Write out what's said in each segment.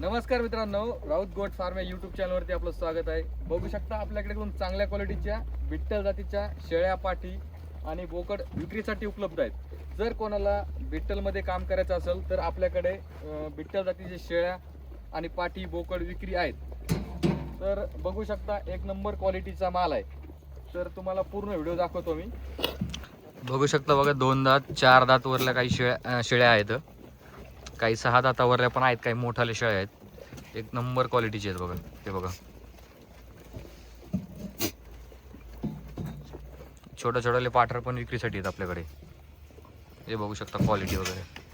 नमस्कार मित्रांनो Raut goat farm या युट्यूब चॅनलवरती आपलं स्वागत आहे. बघू शकता आपल्याकडे दोन चांगल्या क्वालिटीच्या बिट्टल जातीच्या शेळ्या पाठी आणि बोकड विक्रीसाठी उपलब्ध आहेत. जर कोणाला बिट्टलमध्ये काम करायचं असेल तर आपल्याकडे बिट्टल जातीच्या शेळ्या आणि पाठी बोकड विक्री आहेत. तर बघू शकता एक नंबर क्वालिटीचा माल आहे. तर तुम्हाला पूर्ण व्हिडिओ दाखवतो मी. बघू शकता बघा दोन दात चार दात वरल्या काही शेळ्या शेळ्या आहेत. काही सहा दातावरल्या पण आहेत काही मोठाले शेळ्या आहेत. एक नंबर क्वालिटीचे आहेत बघा ते बघा. छोट्या छोट्याले पाठर पण विक्रीसाठी आहेत आपल्याकडे. हे बघू शकता क्वालिटी वगैरे.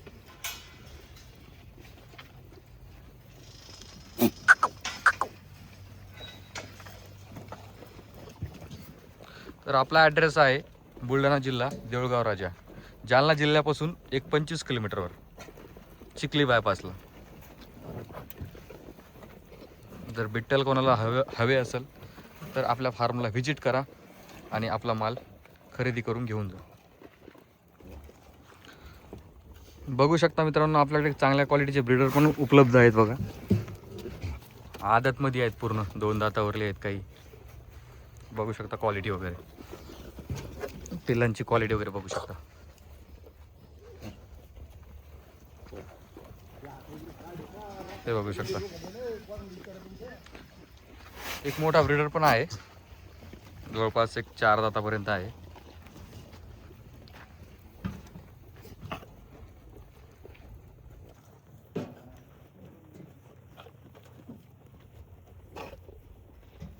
तर आपला ॲड्रेस आहे बुलढाणा जिल्हा देऊळगाव राजा. जालना जिल्ह्यापासून एक पंचवीस किलोमीटरवर. चिखली बायपासला जर बिट्टल कोणाला हवे हवे असेल तर आपल्या फार्मला व्हिजिट करा आणि आपला माल खरेदी करून घेऊन जा. बघू शकता मित्रांनो आपल्याकडे चांगल्या क्वालिटीचे ब्रीडर पण उपलब्ध आहेत बघा. आदतमध्ये आहेत पूर्ण दोन दातावरले आहेत काही. बघू शकता क्वालिटी वगैरे. पिल्लांची क्वालिटी वगैरे बघू शकता. हे बघू शकता. एक मोठा ब्रिडर पण आहे. जवळपास एक चार दातापर्यंत आहे.